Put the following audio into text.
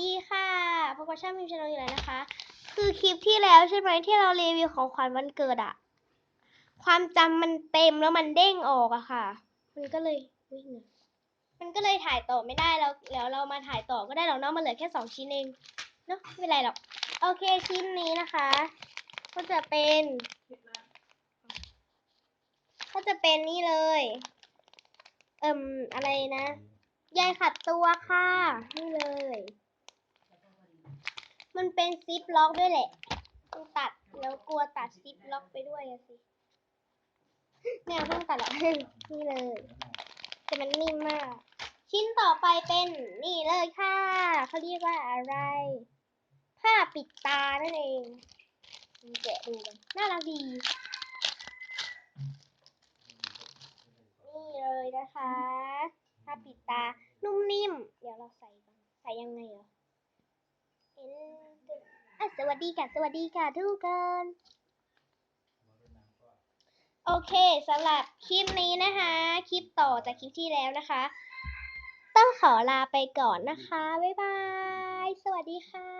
ดีค่ะพบกับช่างพิมพ์ชาแนลอยู่แล้วนะคะ คือคลิปที่แล้วใช่ไหมที่เรารีวิวของขวัญวันเกิดอะความจำมันเต็มแล้วมันเด้งออกอะค่ะ มันก็เลยมันก็เลยถ่ายต่อไม่ได้แล้วแล้วเรามาถ่ายต่อก็ได้หรอกเนาะมันเหลือแค่สองชิ้นเองเนาะไม่เป็นไรหรอก โอเคชิ้นนี้นะคะ ก็จะเป็น ก็จะเป็นนี่เลย เอิ่มอะไรนะยายขัดตัวค่ะ นี่เลย มันเป็นซิปล็อกด้วยแหละต้องตัดแล้วกลัวตัดซิปล็อกไปด้วยอะสิแมวเพิ่งตัดหรอกนี่เลย แต่มันนิ่มมาก ชิ้นต่อไปเป็นนี่เลยค่ะเขาเรียกว่าอะไร ผ้าปิดตานั่นเองแกะดูกันน่ารักดีนี่เลยนะคะ ผ้าปิดตานุ่มนิ่ม เดี๋ยวเราใส่ก่อนใส่ยังไงเหรอเอ็นอะ สวัสดีค่ะ สวัสดีค่ะทุกคนโอเคสำหรับคลิปนี้นะคะ คลิปต่อจากคลิปที่แล้วนะคะ ต้องขอลาไปก่อนนะคะ บ๊ายบาย สวัสดีค่ะ